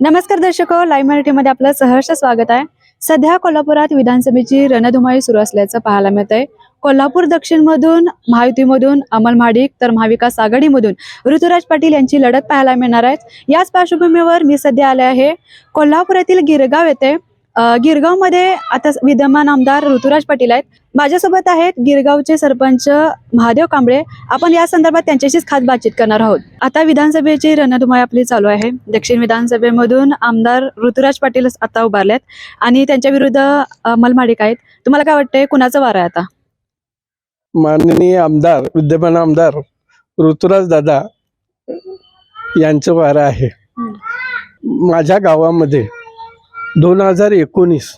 नमस्कार दर्शक लाईव्ह मराठीमध्ये आपलं सहर्ष स्वागत आहे. सध्या कोल्हापुरात विधानसभेची रणधुमाळी सुरू असल्याचं पाहायला मिळत आहे कोल्हापूर दक्षिणमधून महायुतीमधून अमल महाडिक तर महाविकास आघाडीमधून ऋतुराज पाटील यांची लढत पाहायला मिळणार आहे. याच पार्श्वभूमीवर मी सध्या आले आहे. कोल्हापुरातील गिरगाव येथे गिरगावमध्ये आता विद्यमान आमदार ऋतुराज पाटील आहेत. माझ्यासोबत आहेत गिरगावचे सरपंच महादेव कांबळे. आपण या संदर्भात त्यांच्याशीच खास बातचीत करणार आहोत. आता विधानसभेची रणधुमाळी आपली चालू आहे. दक्षिण विधानसभेमधून आमदार ऋतुराज पाटील आता उभारलेत आणि त्यांच्या विरुद्ध अमल माडिक आहेत. तुम्हाला काय वाटतंय? कुणाचं वार आहे आता? माननीय आमदार विद्यमान आमदार ऋतुराज दादा यांचं वारं आहे. माझ्या गावामध्ये दोन हजार एकोणीस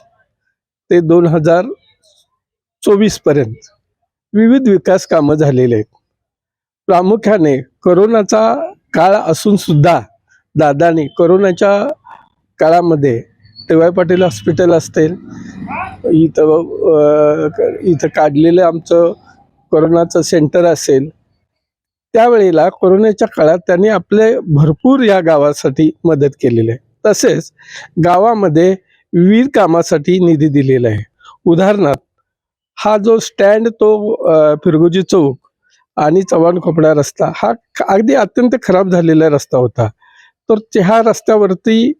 ते दोन हजार चोवीसपर्यंत विविध विकास कामं झालेले आहेत. प्रामुख्याने करोनाचा काळ असूनसुद्धा दादानी करोनाच्या काळामध्ये टेवाय पाटील हॉस्पिटल असतील इथं इथं काढलेलं आमचं कोरोनाचं सेंटर असेल त्यावेळेला कोरोनाच्या काळात त्यांनी आपले भरपूर या गावासाठी मदत केलेली आहे. तसेच गावामध्ये विविध कामासाठी निधी दिलेला आहे. उदाहरणार्थ हा जो स्टँड तो फिरगुजी फिरगोजी चौक आणि चव्हाण खोपडा रस्ता हा अगदी अत्यंत खराब झालेला रस्ता होता. तर ते ह्या रस्त्यावरती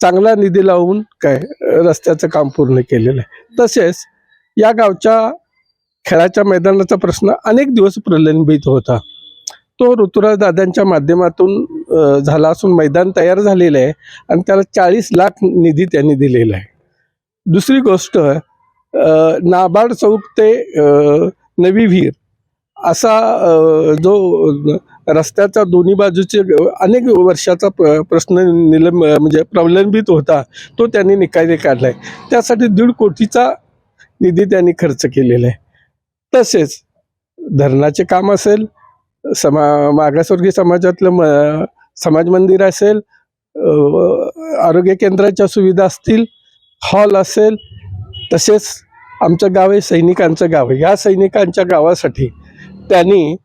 चांगला निधी लावून काय रस्त्याचं काम पूर्ण केलेलं आहे. तसेच या गावच्या खेळाच्या मैदानाचा प्रश्न अनेक दिवस प्रलंबित होता. तो ऋतुराज दादांच्या माध्यमातून झाला असून मैदान तयार झालेलं आहे आणि त्याला चाळीस लाख निधी त्यांनी दिलेला आहे. दुसरी गोष्ट नाबार्ड चौक ते नवी विहीर असा जो रस्त्याचा दोन्ही बाजूचे अनेक वर्षाचा प्र- प्रश्न निलंब म्हणजे प्रलंबित होता तो त्यांनी निकाली आहे त्यासाठी दीड कोटीचा निधी त्यांनी खर्च केलेला आहे. तसेच धरणाचे काम असेल समा मागासवर्गीय समाजातलं म समाज मंदिर असेल आरोग्य केंद्राच्या सुविधा असतील हॉल असेल तसेच आमचं गाव आहे सैनिकांचं गाव आहे. या सैनिकांच्या गावासाठी त्यांनी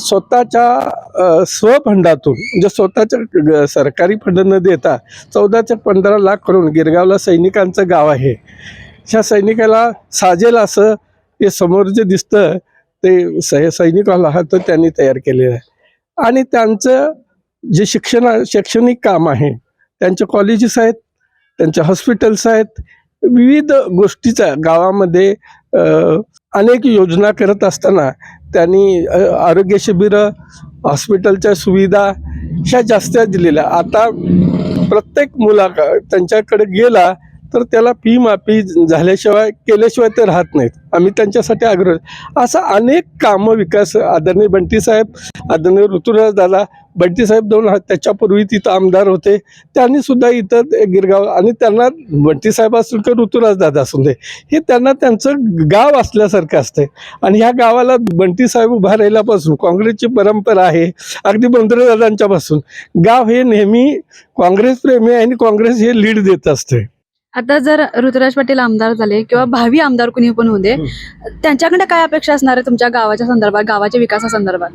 स्वतःच्या स्वफंडातून म्हणजे स्वतःच्या ग- सरकारी फंड न देता चौदा ते पंधरा लाख करून गिरगावला सैनिकांचं गाव आहे. ह्या सैनिकाला साजेल असं हे समोर जे दिसतं ते सै सैनिकाला हा तर त्यांनी तयार केलेलं आहे. आणि त्यांचं जे शिक्षण शैक्षणिक काम आहे त्यांचे कॉलेजेस आहेत त्यांचे हॉस्पिटल्स आहेत विविध गोष्टीचा गावामध्ये अनेक योजना करत असताना त्यांनी आरोग्य शिबिरं हॉस्पिटलच्या सुविधा ह्या जास्त दिलेल्या. आता प्रत्येक मुला त्यांच्याकडे गेला तर त्याला फी माफी झाल्याशिवाय केल्याशिवाय ते राहत नाहीत. आम्ही त्यांच्यासाठी आग्रह असं अनेक कामं विकास आदरणीय बंटीसाहेब आदरणीय ऋतुराज दादा बंटीसाहेब दोन हा- त्याच्यापूर्वी तिथं आमदार होते. त्यांनी सुद्धा इथं गिरगाव आणि त्यांना बंटीसाहेब असून की ऋतुराज दादा असून दे हे त्यांना त्यांचं गाव असल्यासारखं असतंय. आणि ह्या गावाला बंटीसाहेब उभा राहिल्यापासून काँग्रेसची परंपरा आहे अगदी बंदूरदादांच्यापासून. गाव हे नेहमी काँग्रेस प्रेमी आहे आणि काँग्रेस हे लीड देत असते आता जर ऋतुराज पाटील आमदार झाले किंवा भावी आमदार कुणी पण होऊ दे त्यांच्याकडे काय अपेक्षा असणार आहे तुमच्या गावाच्या संदर्भात गावाच्या विकासासंदर्भात?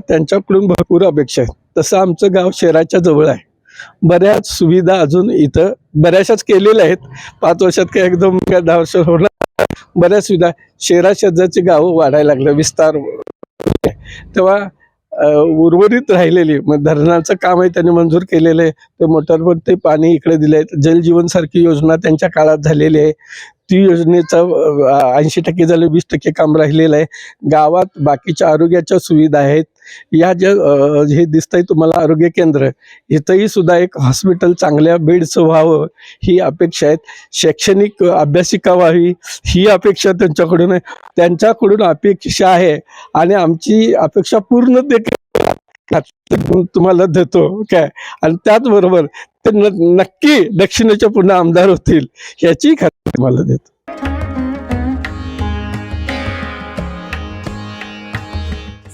त्यांच्याकडून भरपूर अपेक्षा आहेत. तसं आमचं गाव शहराच्या जवळ आहे. बऱ्याच सुविधा अजून इथं बऱ्याचशाच केलेल्या आहेत. पाच वर्षात काय एकदम काय दहा वर्ष होणार बऱ्याच सुविधा शहरा शेजारची गावं वाढायला लागलं विस्तार. तेव्हा उर्वरित राहिलेली. मग धरणाचं काम आहे त्यांनी मंजूर केलेलं आहे. ते मोटरवर ते पाणी इकडे दिले आहे. जलजीवनसारखी योजना त्यांच्या काळात झालेली आहे. ती योजनेचं ऐंशी टक्के झालं वीस टक्के काम राहिलेलं आहे. गावात बाकीच्या आरोग्याच्या सुविधा आहेत. या ज्या हे हे दिसतंय तुम्हाला आरोग्य केंद्र इथंही सुद्धा एक हॉस्पिटल चांगल्या बेडचं व्हावं ही अपेक्षा आहेत. शैक्षणिक अभ्यासिका व्हावी ही अपेक्षा त्यांच्याकडून आहे. त्यांच्याकडून अपेक्षा आहे आणि आमची अपेक्षा पूर्ण ते तुम्हाला देतो. काय? आणि त्याचबरोबर ते नक्की दक्षिणेचे पुन्हा आमदार होतील याची खात्री तुम्हाला देतो.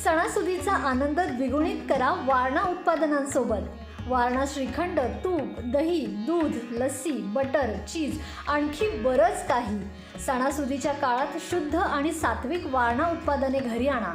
सणासुदीचा आनंद द्विगुणित करा वारणा उत्पादनांसोबत. वारणा श्रीखंड तूप दही दूध लस्सी बटर चीज आणखी बरंच काही. सणासुदीच्या काळात शुद्ध आणि सात्विक वारणा उत्पादने घरी आणा.